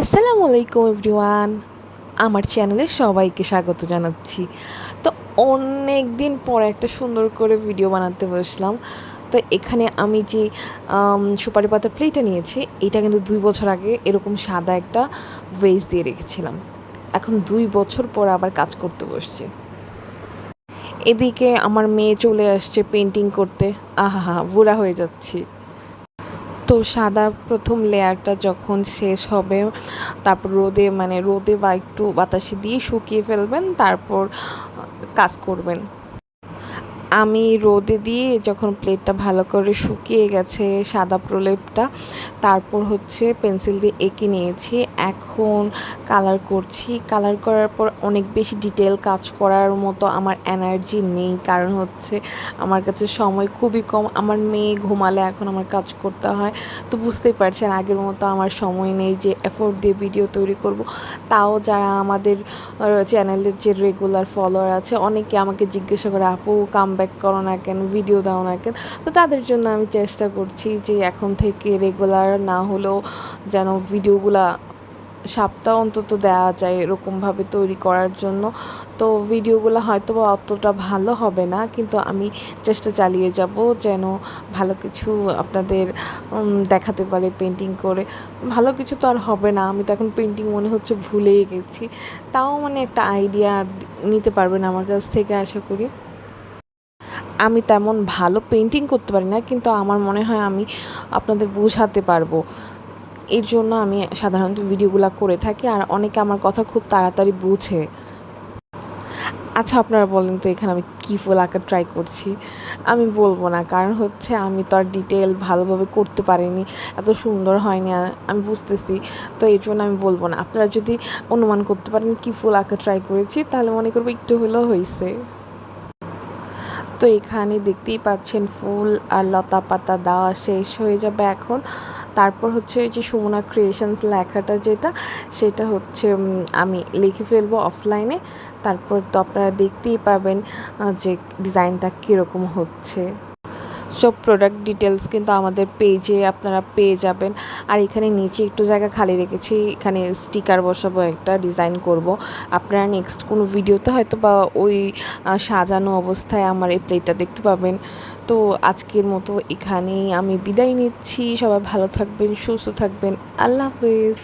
আসসালামু আলাইকুম এভরিওয়ান। আমার চ্যানেলে সবাইকে স্বাগত জানাচ্ছি। তো অনেক দিন পর একটা সুন্দর করে ভিডিও বানাতে বসলাম। তো এখানে আমি যে সুপারি পাতার প্লেটটা নিয়েছি, এটা কিন্তু দুই বছর আগে এরকম সাদা একটা ওয়েজ দিয়ে রেখেছিলাম। এখন দুই বছর পর আবার কাজ করতে বসছে। এদিকে আমার মেয়ে চলে আসছে পেন্টিং করতে। আহা হা বুড়া হয়ে যাচ্ছি। তো সাদা প্রথম লেয়ারটা যখন শেষ হবে, তারপর রোদে মানে রোদে বা একটু বাতাসে দিয়ে শুকিয়ে ফেলবেন, তারপর কাজ করবেন। আমি রোদে দিয়ে যখন প্লেটটা ভালো করে শুকিয়ে গেছে সাদা প্রলেপটা, তারপর হচ্ছে পেন্সিল দিয়ে এঁকে নিয়েছি। এখন কালার করছি। কালার করার পর অনেক বেশি ডিটেল কাজ করার মতো আমার এনার্জি নেই। কারণ হচ্ছে আমার কাছে সময় খুবই কম। আমার মেয়ে ঘুমালে এখন আমার কাজ করতে হয়। তো বুঝতেই পারছেন, আগের মতো আমার সময় নেই যে এফোর্ট দিয়ে ভিডিও তৈরি করব। তাও যারা আমাদের চ্যানেলের যে রেগুলার ফলোয়ার আছে, অনেকে আমাকে জিজ্ঞাসা করে, আপু কাম ব্যাক করো না কেন ভিডিও দাও না কেন, তো তাদের জন্য আমি চেষ্টা করছি যে এখন থেকে রেগুলার না হলেও যেন ভিডিওগুলা সপ্তাহ অন্তত দেওয়া যায় এরকমভাবে তৈরি করার জন্য। তো ভিডিওগুলো হয়তো বা অতটা ভালো হবে না, কিন্তু আমি চেষ্টা চালিয়ে যাব যেন ভালো কিছু আপনাদের দেখাতে পারে পেন্টিং করে। ভালো কিছু তো আর হবে না, আমি তো এখন পেন্টিং মনে হচ্ছে ভুলেই গেছি। তাও মানে একটা আইডিয়া নিতে পারবেন আমার কাছ থেকে আশা করি। আমি তেমন ভালো পেন্টিং করতে পারি না, কিন্তু আমার মনে হয় আমি আপনাদের বোঝাতে পারব। এর জন্য আমি সাধারণত ভিডিওগুলো করে থাকি আর অনেকে আমার কথা খুব তাড়াতাড়ি বুঝে। আচ্ছা আপনারা বলেন তো এখানে আমি কী ফুল আঁকা ট্রাই করছি? আমি বলব না, কারণ হচ্ছে আমি তো আর ডিটেল ভালোভাবে করতে পারিনি, এত সুন্দর হয়নি আমি বুঝতেছি। তো এর জন্য আমি বলব না। আপনারা যদি অনুমান করতে পারেন কী ফুল আঁকা ট্রাই করেছি, তাহলে মনে করব একটু হলেও হয়েছে তো এখানে দেখতেই পাচ্ছেন ফুল আর লতা পাতা দেওয়া শেষ হয়ে যাবে এখন। তারপর হচ্ছে যে সুমনা ক্রিয়েশনস লেখাটা যেটা, সেটা হচ্ছে আমি লিখে ফেলব অফলাইনে তারপর তো আপনারা দেখতেই পাবেন যে ডিজাইনটা কীরকম হচ্ছে। সব প্রোডাক্ট ডিটেলস কিন্তু আমাদের পেজে আপনারা পেয়ে যাবেন। আর এখানে নিচে একটু জায়গা খালি রেখেছি, এখানে স্টিকার বসাবো, একটা ডিজাইন করব। আপনারা নেক্সট কোনো ভিডিওতে হয়তো বা ওই সাজানো অবস্থায় আমার এই প্লেটটা দেখতে পাবেন। তো আজকের মতো এখানেই আমি বিদায় নিচ্ছি। সবাই ভালো থাকবেন, সুস্থ থাকবেন। আল্লাহ হাফেজ।